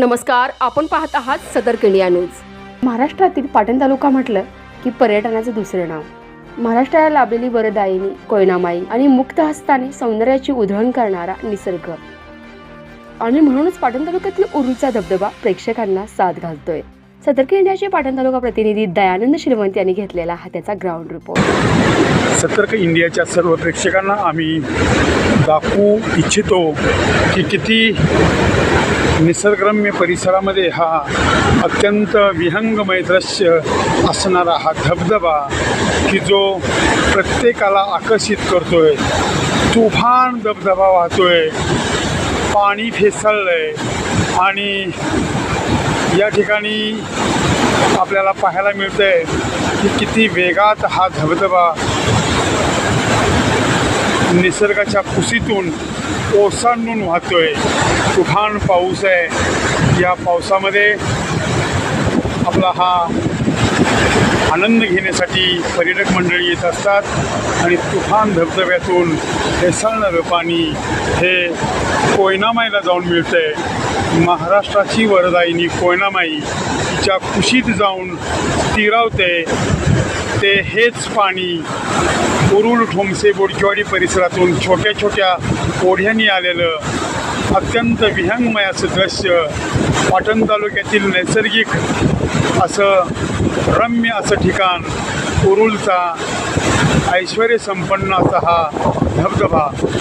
नमस्कार आपण पाहत आहात सदर केनिया न्यूज. महाराष्ट्रातील पाटण तालुका म्हटलं की पर्यटनाचं दुसरं नाव. महाराष्ट्राला लाभलेली वरदायिनी कोयनामाई आणि मुक्त हस्ताने सौंदर्याची उधळण करणारा निसर्ग. आणि म्हणूनच पाटण तालुक्यातील उरूचा धबधबा प्रेक्षकांना साथ घालतोय. सतर्क इंडियाचे पाटण तालुका प्रतिनिधी दयानंद श्रीमंत यांनी घेतलेला हा त्याचा ग्राउंड रिपोर्ट सतर्क इंडियाच्या सर्व प्रेक्षकांना आम्ही दाखवू इच्छितो की किती निसर्गरम्य परिसरामध्ये हा अत्यंत विहंगमय दृश्य असणारा हा धबधबा की जो प्रत्येकाला आकर्षित करतोय. तुफान धबधबा वाहतोय. पाणी फेसळलंय आणि या ठिकाणी आपल्याला पाहायला मिळतंय की किती वेगात हा धबधबा निसर्गाच्या कुशीतून ओसांडून वाहतोय. तुफान पाऊस आहे. या पावसामध्ये आपला हा आनंद घेण्यासाठी पर्यटक मंडळी येत असतात आणि तुफान धबधब्यातून हेसळणारं पाणी हे कोयनामाईला जाऊन मिळतंय. महाराष्ट्राची वरदायिनी कोयनामाई तिच्या कुशीत जाऊन स्थिरावते. ते हेच पाणी उरुल ठोमसे बोडकेवाडी परिसरातून छोट्या छोट्या ओढ्यांनी आलेलं अत्यंत विहंगमय असं दृश्य पाटण तालुक्यातील नैसर्गिक असं रम्य असं ठिकाण उरुलचा ऐश्वर असा हा धबधबा.